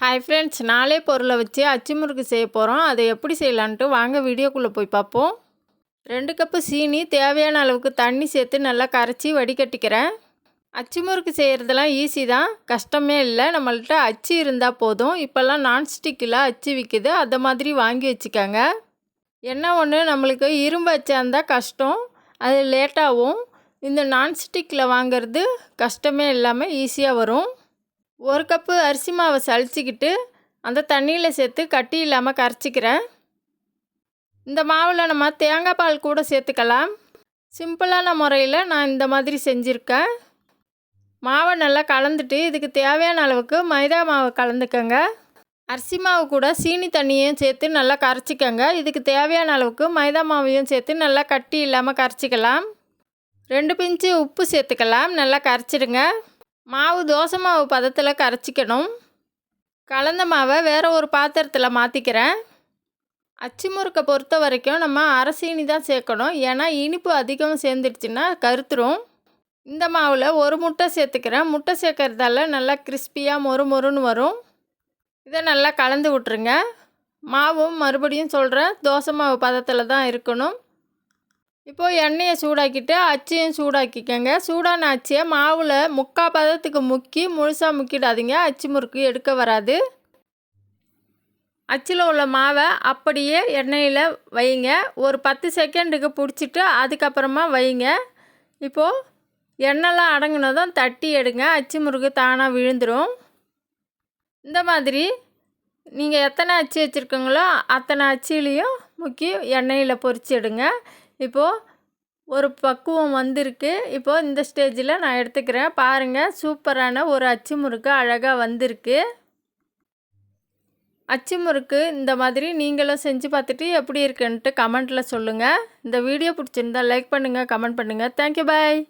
Hi friends நாலே பொருளை வச்சு அச்சு முறுக்கு செய்ய போகிறோம் அதை எப்படி செய்யலான்ட்டு வாங்க வீடியோக்குள்ளே போய் பார்ப்போம். ரெண்டு கப்பு சீனி தேவையான அளவுக்கு தண்ணி சேர்த்து நல்லா கரைச்சி வடிகட்டிக்கிறேன். அச்சு முறுக்கு செய்கிறதெல்லாம் ஈஸி தான். கஷ்டமே இல்லை. நம்மள்கிட்ட அச்சு இருந்தால் போதும். இப்போல்லாம் நான்ஸ்டிக்கில் அச்சு விற்கிது அதை மாதிரி வாங்கி வச்சுக்கோங்க. என்ன ஒன்று நம்மளுக்கு இரும்பு அச்சாக இருந்தால் கஷ்டம். அது லேட்டாகும் இந்த நான்ஸ்டிக்கில் வாங்கிறது கஷ்டமே இல்லாமல் ஈஸியாக வரும். ஒரு கப்பு அரிசி மாவை சளிச்சிக்கிட்டு அந்த தண்ணியில் சேர்த்து கட்டி இல்லாமல் கரைச்சிக்கிறேன். இந்த மாவில் நம்ம தேங்காய் பால் கூட சேர்த்துக்கலாம். சிம்பிளான முறையில் நான் இந்த மாதிரி செஞ்சுருக்கேன். மாவை நல்லா கலந்துட்டு இதுக்கு தேவையான அளவுக்கு மைதா மாவு கலந்துக்கங்க. அரிசி மாவு கூட சீனி தண்ணியும் சேர்த்து நல்லா கரைச்சிக்கங்க. இதுக்கு தேவையான அளவுக்கு மைதா மாவையும் சேர்த்து நல்லா கட்டி இல்லாமல் கரைச்சிக்கலாம். ரெண்டு பிஞ்சு உப்பு சேர்த்துக்கலாம். நல்லா கரைச்சிடுங்க. மாவு தோசை மாவு பதத்தில் கரைச்சிக்கணும். கலந்த மாவை வேறு ஒரு பாத்திரத்தில் மாற்றிக்கிறேன் அச்சு முறுக்கை பொறுத்த வரைக்கும் நம்ம அரசீனி தான் சேர்க்கணும். ஏன்னா இனிப்பு அதிகம் சேர்ந்துடுச்சுன்னா கருத்துரும். இந்த மாவில் ஒரு முட்டை சேர்த்துக்கிறேன். முட்டை சேர்க்கறதால நல்லா கிறிஸ்பியாக மொறு மொறுன்னு வரும். இதை நல்லா கலந்து விட்ருங்க மாவும் மறுபடியும் சொல்கிறேன் தோசை மாவு பதத்தில் தான் இருக்கணும். இப்போது எண்ணெயை சூடாக்கிட்டு அச்சியும் சூடாக்கிக்கோங்க. சூடான அச்சியை மாவில் முக்கால் பதத்துக்கு முக்கி முழுசாக முக்கிடாதீங்க. அச்சு முறுக்கு எடுக்க வராது. அச்சில் உள்ள மாவை அப்படியே எண்ணெயில் வைங்க ஒரு பத்து செகண்டுக்கு பிடிச்சிட்டு அதுக்கப்புறமா வைங்க இப்போது எண்ணெய்லாம் அடங்கினதும் தட்டி எடுங்க. அச்சு முறுக்கு தானாக விழுந்துடும் இந்த மாதிரி நீங்கள் எத்தனை அச்சு வச்சுருக்கீங்களோ அத்தனை அச்சிலையும் முக்கி எண்ணெயில் பொறிச்சிடுங்க இப்போது ஒரு பக்குவம் வந்திருக்கு. இப்போது இந்த ஸ்டேஜில் நான் எடுத்துக்கிறேன். பாருங்கள் சூப்பரான ஒரு அச்சு முறுக்கு அழகாக வந்திருக்கு. அச்சு முறுக்கு இந்த மாதிரி நீங்களும் செஞ்சு பார்த்துட்டு எப்படி இருக்குன்ட்டு கமெண்ட்டில் சொல்லுங்கள் இந்த வீடியோ பிடிச்சிருந்தா லைக் பண்ணுங்கள் கமெண்ட் பண்ணுங்கள் தேங்க்யூ பாய்